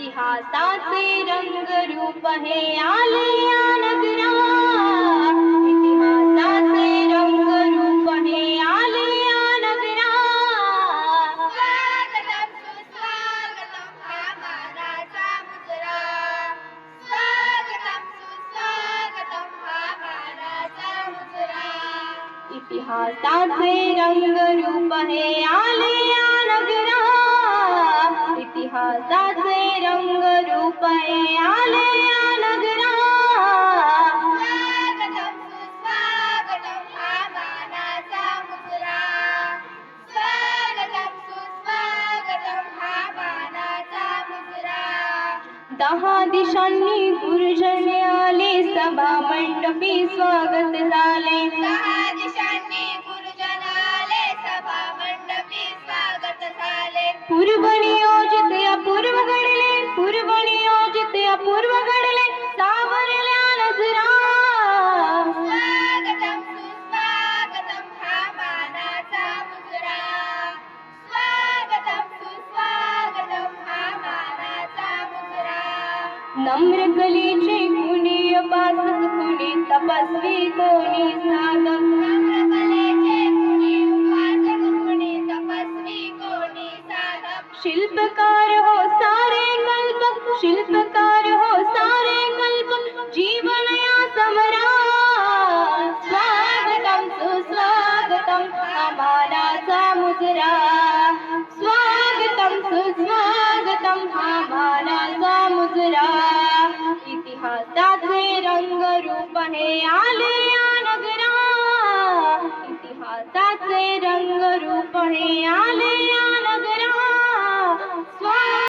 इतिहासाचे रंगरूप हे आले या नगरा. इतिहासाचे रंगरूप हे आले या नगरा. स्वागतम सुस्वागतम हा मानाचा मुजरा. स्वागतम सुस्वागतम हा मानाचा मुजरा. इतिहासाचे रंगरूप इतिहासाचे रंगरूप हे आले या नगरा दहा दिशांनी गुरुजन आले सभा मंडपी स्वागत झाले. दहा दिशांनी गुरुजन आले सभा मंडपी स्वागत झाले. पूर्व नम्र कलेचे कुणी उपासक कुणी तपस्वी कोणी साधक. नम्रकलेचे कुणी उपासक कुणी तपस्वी कोणी साधक. शिल्पकार हो सारे कल्पक शिल्पकार हो सारे कल्पक जीवन या समरा. स्वागतम सुस्वागतम आम्हालाचा मुजरा. इतिहासाचे रंगरूप हे आले या नगरा इतिहासाचे रंगरूप हे आले